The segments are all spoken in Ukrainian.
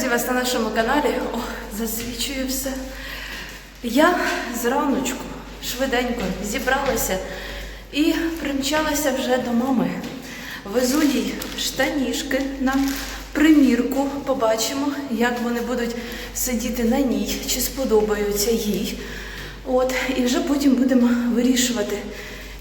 Друзі, вас на нашому каналі. О, засвічує все. Я зраночку швиденько зібралася і примчалася вже до мами. Везу їй штанішки на примірку. Побачимо, як вони будуть сидіти на ній, чи сподобаються їй. От, і вже потім будемо вирішувати,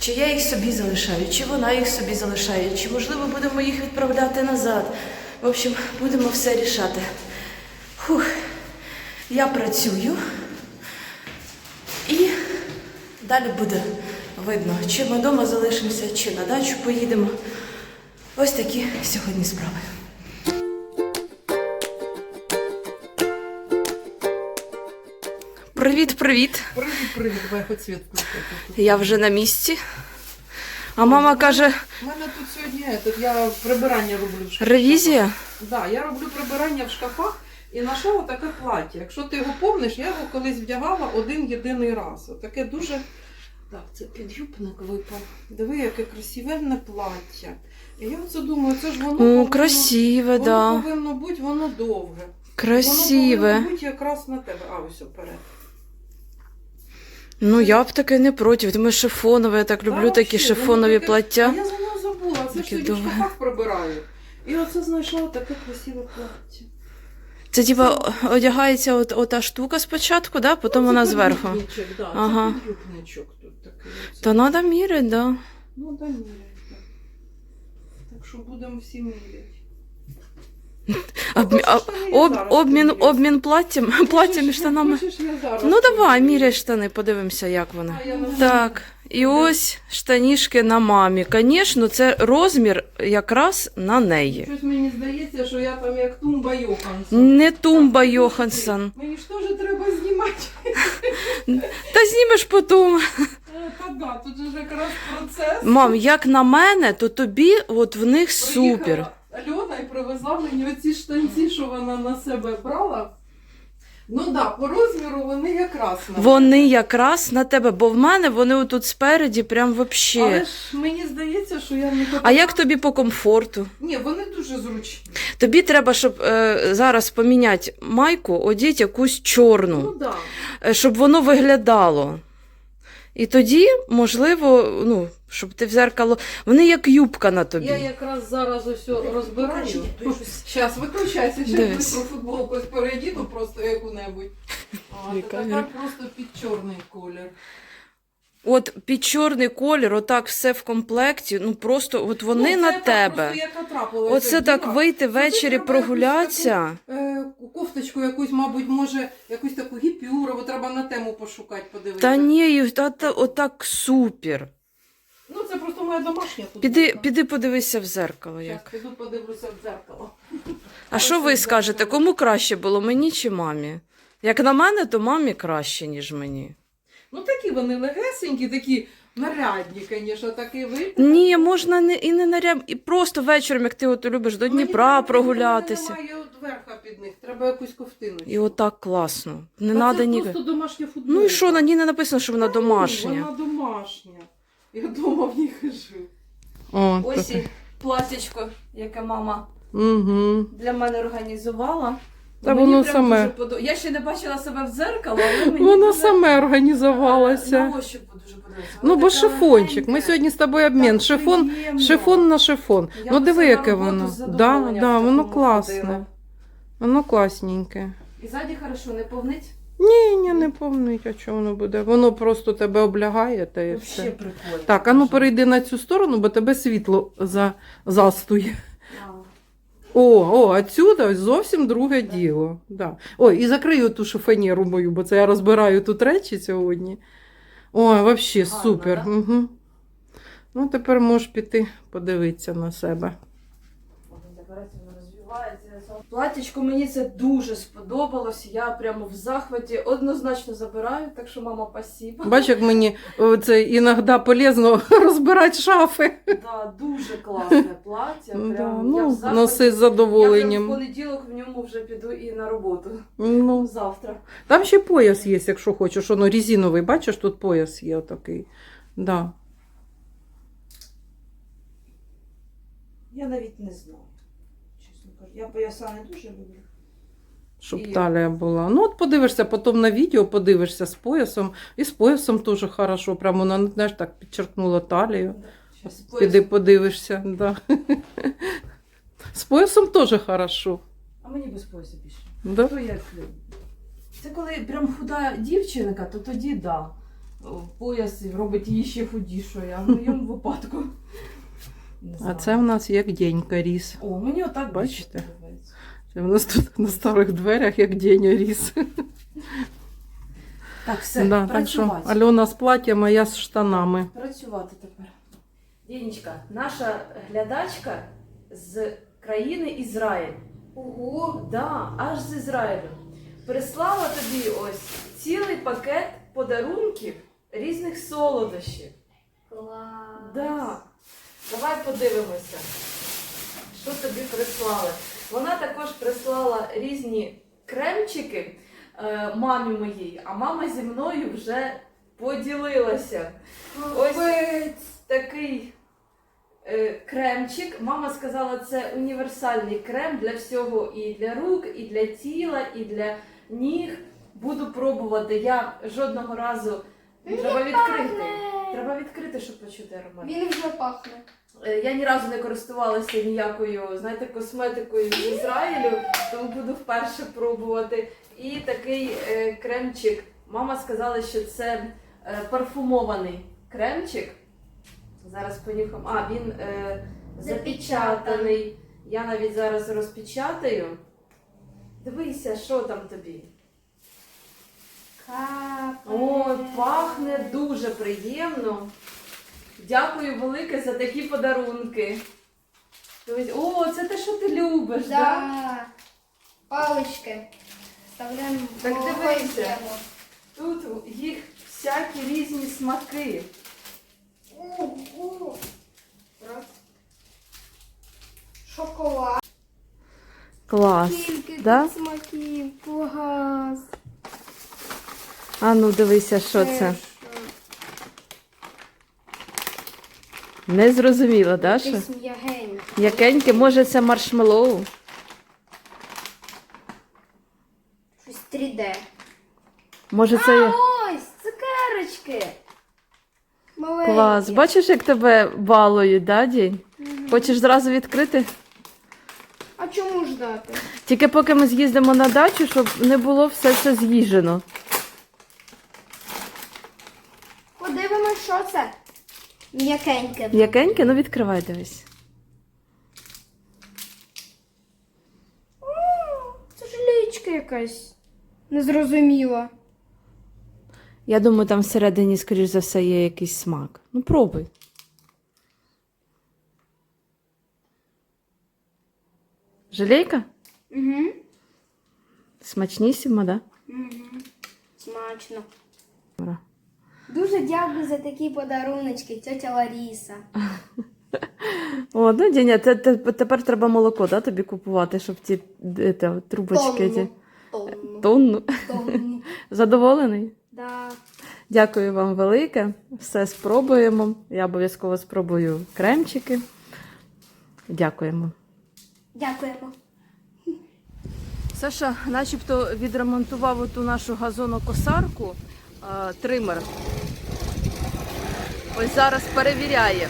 чи я їх собі залишаю, чи вона їх собі залишає, чи можливо будемо їх відправляти назад. В общем, будемо все рішати. Фух, я працюю і далі буде видно, чи ми вдома залишимося, чи на дачу поїдемо. Ось такі сьогодні справи. Привіт, привіт! Привіт, привіт, давай хоч. Я вже на місці. А мама каже, У мене тут сьогодні этот, я прибирання роблю в шкафах. ревізія? Да, я роблю прибирання в шкафах і знайшла таке плаття. Якщо ти його помниш, я його колись вдягала один єдиний раз. Таке дуже. Так, це підюбник випав. Диви, яке красивенне плаття. І я оце думаю, це ж воно О, повинно, красиве, воно да. повинно бути, воно довге. Воно Красиве. повинно бути якраз на тебе. А, ось оперед. Ну я б таке не проти, тому шифонове, я так люблю Та, такі вообще, шифонові воно таке- А плаття. я за нього забула, це ж Таке тоді в довге. шкафах прибираю. І оце знайшла таке красиве плаття. Це типа одягається от, ота штука спочатку, да? потім Ну, вона зверху. Да, Ага. Це тут такий. оце. Та треба міряти, да. Ну, да. Так що будемо всі міряти. Штани я об, обмін, обмін платтям, платтям і штанами. Ну давай, міряй штани, подивимося, як вони. Так, і ось штанішки на мамі. Звісно, це розмір якраз на неї. Щось мені здається, що я там як Тумба Йоханссон. Не Тумба Йоханссон. Мені ж теж треба знімати. Та знімеш потім. Е, Та да, тут же якраз процес. Мам, як на мене, то тобі от в них супер. Приїхала Альона і привезла мені оці штанці, що вона на себе брала. Ну так, да, по розміру вони якраз на Вони якраз на тебе, бо в мене вони отут спереді прям Але вообще. ж мені здається, що я не хочу. А як тобі по комфорту? Ні, вони дуже зручні. Тобі треба, щоб е, зараз поміняти майку, одіть якусь Ну чорну, так. Да. е, щоб воно виглядало. І тоді, можливо, ну, щоб ти в зеркало. Вони як юбка на тобі. Я якраз зараз ось розбираю. Зараз виключайся, ще про футболку ось перейдіну просто яку-небудь. А, тепер просто під чорний колір. От під чорний колір, отак все в комплекті. Ну просто от вони Ну, на так тебе. Оце так вийти ввечері прогулятися. Е, кофточку якусь, мабуть, може, якусь таку гіпюрову, треба на тему пошукати, подивитися. Та ні, та, та, отак супер. Моя домашня футболка. Піди, піди подивися в зеркало. Як. піду подивлюся в дзеркало. А що ви скажете, кому краще було, мені чи мамі? Як на мене, то мамі краще, ніж мені. Ну, такі вони легесенькі, такі нарядні, звісно, такий вид. Ні, можна не, і не нарям, і просто вечором, як ти от любиш до Дніпра прогулятися. Немає от верха під них, треба якусь ковтину. І отак класно. Не треба це ні. просто домашня футболка. Ну і що, на ній не написано, що вона домашня. Вона домашня. Я дома в ній хожу. О, Ось і платічко, яке мама Угу. для мене організувала. Та Мені воно прям саме. дуже подо- Я ще не бачила себе в дзеркало, але мені Воно дуже... саме е, організувалося. На ощупь дуже подобається. Ну, бо таке шифончик. Ми сьогодні з тобою обмін. так Шифон, приємно. шифон на шифон. Я ну диви, на яке роботу воно. з Да, задоволенням да, в воно такому класне. ходила. Воно класненьке. І ззаді хорошо, не повнить? Ні, ні, не повнить, а чого воно буде. Воно просто тебе облягає та і Вообще все. прикольно. Так, а ну перейди на цю сторону, бо тебе світло за... застує. О, о, отсюда ось зовсім друге діло. Да. Ой, і закрию ту шифонєру мою, бо це я розбираю тут речі сьогодні. Ой, взагалі супер. да? Угу. Ну, тепер можеш піти подивитися на себе. Платічко мені це дуже сподобалось. Я прямо в захваті однозначно забираю, так що мама спасибо. Бач, як мені це іноді полезно розбирати шафи. Да, дуже класне плаття. Прям, Да, я в ну, захваті. носи з Я прям в понеділок в ньому вже піду і на роботу. Ну, Завтра. там ще пояс є, якщо хочеш. Воно резиновий, бачиш, тут пояс є отакий. Да. Я навіть не знаю. Я пояса не дуже люблю. щоб І- талія була. Ну, от подивишся, потім на відео подивишся з поясом. І з поясом теж хорошо. Прямо вона, знаєш, так підчеркнула талію. Щас Піди пояс- подивишся. Да. З поясом теж хорошо. А мені без пояса більше. Да? То як? Це коли прям худа дівчинка, то тоді да. Пояс робить її ще худішою, а в моєму випадку. Не А це в нас як денька ріс. О, мені отак Бачите? більше подобається. Це в нас тут на старих дверях як день ріс. Так, все, Да, так що працювати. Альона з платтям, а я з штанами. Працювати тепер. Дінечка, наша глядачка з країни Ізраїль. Ого! Да, аж з Ізраїлю. Прислала тобі ось цілий пакет подарунків різних солодощів. Клас! Да. Давай подивимося, що тобі прислали. Вона також прислала різні кремчики е, мамі моїй, а мама зі мною вже поділилася. Ось такий е, кремчик. Мама сказала, це універсальний крем для всього і для рук, і для тіла, і для ніг. Буду пробувати. Я жодного разу треба відкрити. Треба відкрити, щоб почути аромат. Він вже пахне. Е, Я ні разу не користувалася ніякою, знаєте, косметикою з Ізраїлю, тому буду вперше пробувати. І такий е, кремчик. Мама сказала, що це е, парфумований кремчик. Зараз понюхам. А, він е, запечатаний. Я навіть зараз розпечатаю. Дивися, що там тобі. Ой, пахне дуже приємно. Дякую велике за такі подарунки. О, це те, що ти любиш, так? Да. Палички. Вставляємо Так дивися. Тут їх всякі різні смаки. Шоколад. Клас. Скільки да? смаків. Клас. А ну дивися, що Це це. Не зрозуміло, да? Що? Якесь м'ягеньке. Якеньке, може це маршмеллоу? Щось 3D. Може це є- Ось, цукерочки. Маленькі. клас. Бачиш, як тебе балують, да, день? Мгм. Хочеш зразу відкрити? А чому ждати? Тільки поки ми з'їздимо на дачу, щоб не було все це з'їжджено. Подивимось, що це. М'якеньке. Якеньке, ну відкривай, дивись. М, Це ж лічка якась. Незрозуміла. Я думаю, там всередині, скоріш за все, є якийсь смак. Ну, пробуй. Жалейка? Угу. Смачнісіма, да? Угу. Смачно. Ура. Дуже дякую за такі подаруночки, тетя Ларіса. О, ну Діня, те, те- тепер треба молоко, да, тобі купувати, щоб ті е, те, трубочки. Ті. Тонну. Тонну. Тонну. Тонну. Задоволений? Да. Дякую вам велике. Все спробуємо. Я обов'язково спробую кремчики. Дякуємо. Дякуємо. Саша начебто відремонтував оту нашу газонокосарку е, тример. Ось зараз перевіряє.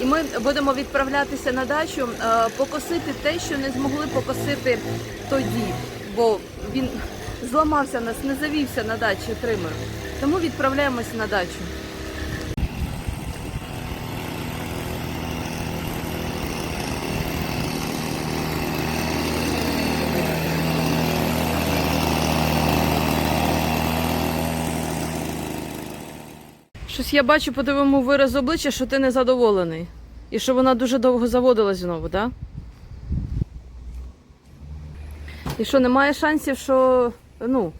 І ми будемо відправлятися на дачу, е, покосити те, що не змогли покосити тоді, бо він зламався нас, не завівся на дачі тример. Тому відправляємось на дачу. Щось я бачу по твоєму виразу обличчя, що ти незадоволений. І що вона дуже довго заводилась знову, так? І що немає шансів, що. Ну,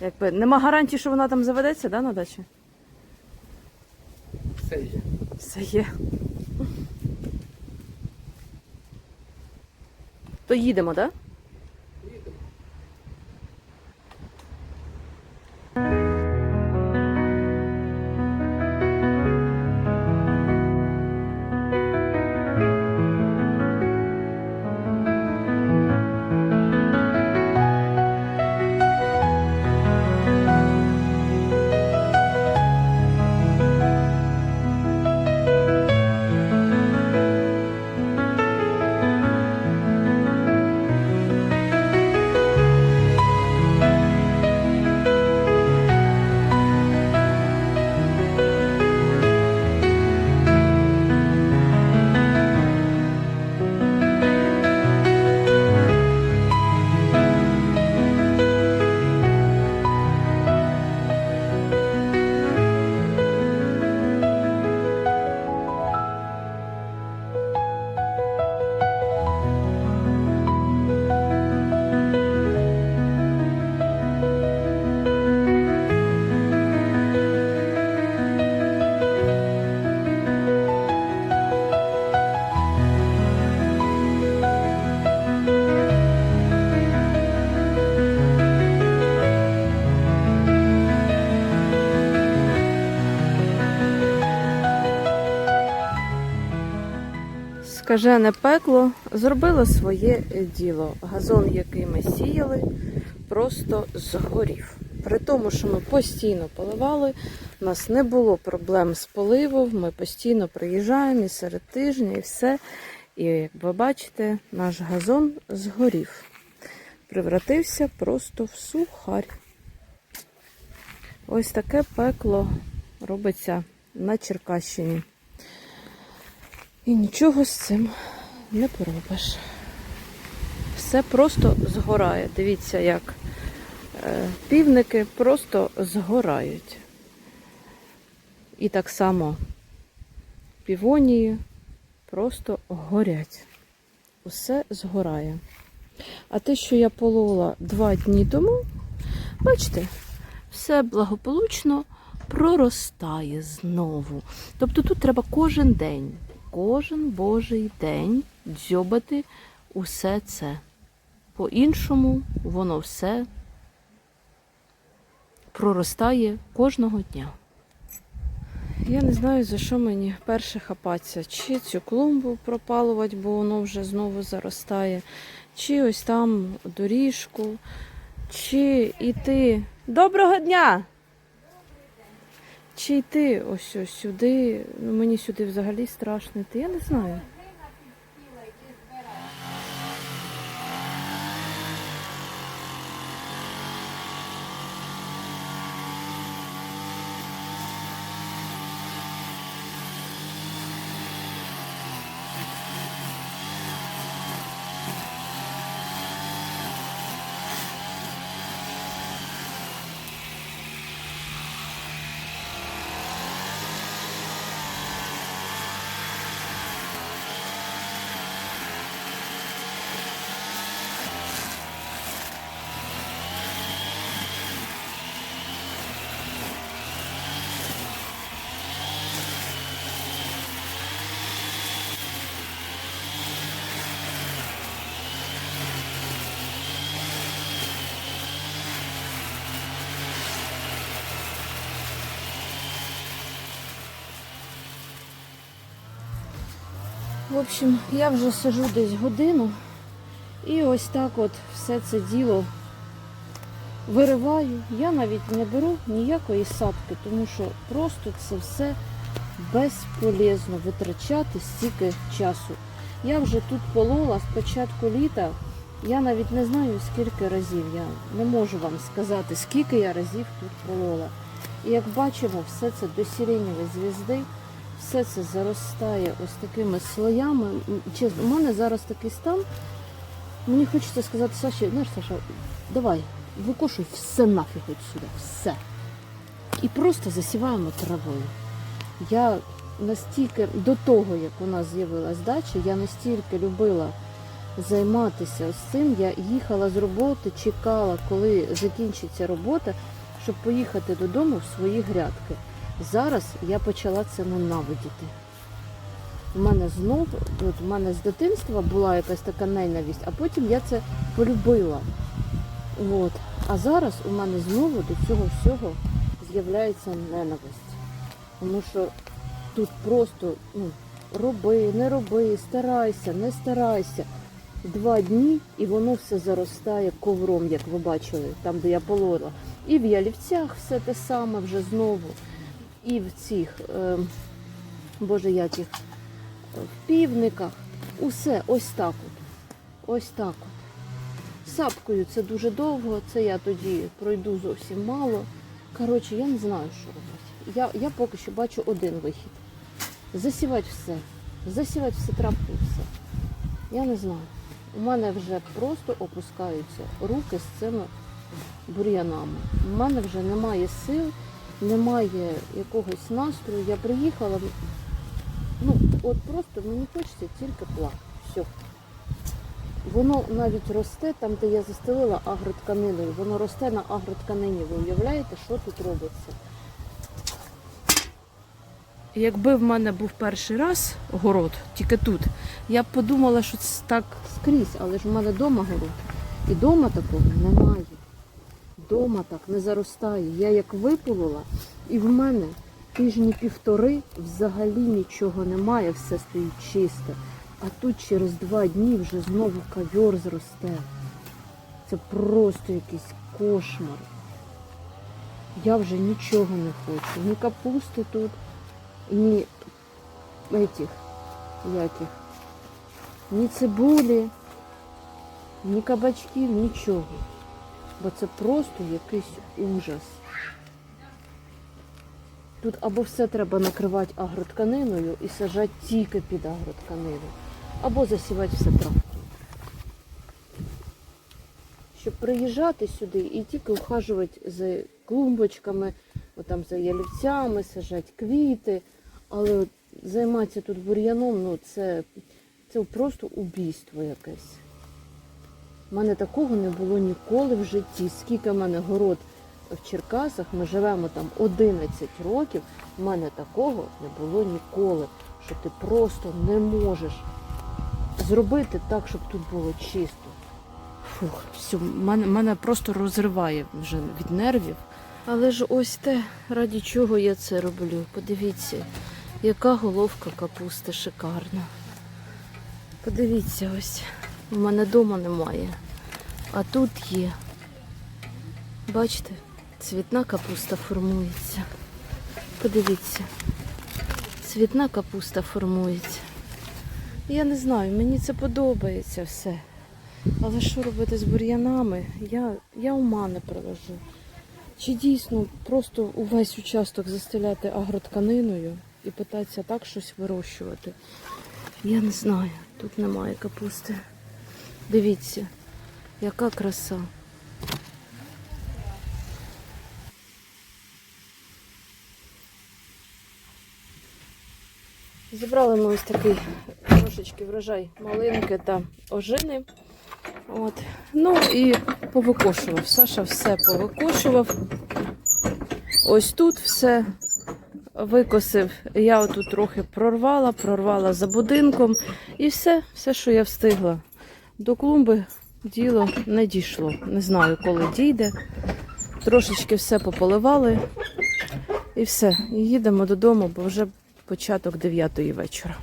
якби нема гарантії, що вона там заведеться, да, на дачі? Все є. Все є. То їдемо, так? Да? Скажене пекло зробило своє діло. Газон, який ми сіяли, просто згорів. При тому, що ми постійно поливали, у нас не було проблем з поливом, ми постійно приїжджаємо і серед тижня, і все. І як ви бачите, наш газон згорів. Превратився просто в сухарь. Ось таке пекло робиться на Черкащині. І нічого з цим не поробиш. Все просто згорає. Дивіться, як е, півники просто згорають. І так само півонії просто горять. Усе згорає. А те, що я полола два дні тому, бачите, все благополучно проростає знову. Тобто тут треба кожен день, кожен божий день дзьобати усе це. По-іншому воно все проростає кожного дня. Я не знаю, за що мені перше хапатися. Чи цю клумбу пропалувати, бо воно вже знову заростає, чи ось там доріжку, чи йти. Доброго дня! Чи йти ось ось сюди. Ну, мені сюди взагалі страшно йти, я не знаю. В общем, я вже сижу десь годину і ось так от все це діло вириваю. Я навіть не беру ніякої сапки, тому що просто це все безполезно витрачати стільки часу. Я вже тут полола з початку літа. Я навіть не знаю скільки разів. Я не можу вам сказати, скільки я разів тут полола. І як бачимо, все це до сиреневої звізди. Все це заростає ось такими слоями. Чесно, у мене зараз такий стан. Мені хочеться сказати, Саші, знаєш, Саша, давай, викошуй все нафіг сюди, все. І просто засіваємо травою. Я настільки до того, як у нас з'явилась дача, я настільки любила займатися ось цим. Я їхала з роботи, чекала, коли закінчиться робота, щоб поїхати додому в свої грядки. Зараз я почала це ненавидіти. У мене знов, от у мене з дитинства була якась така ненависть, а потім я це полюбила. От. А зараз у мене знову до цього всього з'являється ненависть. Тому що тут просто ну, роби, не роби, старайся, не старайся. Два дні і воно все заростає ковром, як ви бачили, там, де я полола. І в ялівцях все те саме вже знову і в цих, е, боже, е, в півниках. Усе ось так от. Ось так от. Сапкою це дуже довго, це я тоді пройду зовсім мало. Коротше, я не знаю, що робити. Я, я поки що бачу один вихід. Засівати все. Засівати все травку, все. Я не знаю. У мене вже просто опускаються руки з цими бур'янами. У мене вже немає сил немає якогось настрою. Я приїхала, ну от просто мені хочеться тільки плакати. Все. Воно навіть росте там, де я застелила агротканиною. Воно росте на агротканині. Ви уявляєте, що тут робиться? Якби в мене був перший раз город, тільки тут, я б подумала, що це так скрізь, але ж в мене вдома город. І вдома такого немає. Дома так не заростає. Я як виполола, і в мене тижні півтори взагалі нічого немає, все стоїть чисто. А тут через два дні вже знову ковер зросте. Це просто якийсь кошмар. Я вже нічого не хочу. Ні капусти тут, ні этих, яких, ні цибулі, ні кабачків, нічого. Бо це просто якийсь ужас. Тут або все треба накривати агротканиною і сажати тільки під агротканину, або засівати все трактором. Щоб приїжджати сюди і тільки ухажувати за клумбочками, отам за ялівцями, сажати квіти, але займатися тут бур'яном, ну це, це просто убійство якесь. У мене такого не було ніколи в житті. Скільки в мене город в Черкасах, ми живемо там 11 років, в мене такого не було ніколи, що ти просто не можеш зробити так, щоб тут було чисто. Фух, все, мене, мене просто розриває вже від нервів. Але ж ось те, раді чого я це роблю. Подивіться, яка головка капусти шикарна. Подивіться ось. У мене вдома немає. А тут є. Бачите, цвітна капуста формується. Подивіться. Цвітна капуста формується. Я не знаю, мені це подобається все. Але що робити з бур'янами, я, я ума не приложу. Чи дійсно просто увесь участок застеляти агротканиною і питатися так щось вирощувати? Я не знаю. Тут немає капусти. Дивіться, яка краса. Зібрали ми ось такий трошечки врожай малинки та ожини. От. Ну і повикошував. Саша все повикошував. Ось тут все викосив. Я отут трохи прорвала, прорвала за будинком. І все, все, що я встигла. До клумби діло не дійшло. Не знаю, коли дійде. Трошечки все пополивали. І все. Їдемо додому, бо вже початок 9 вечора.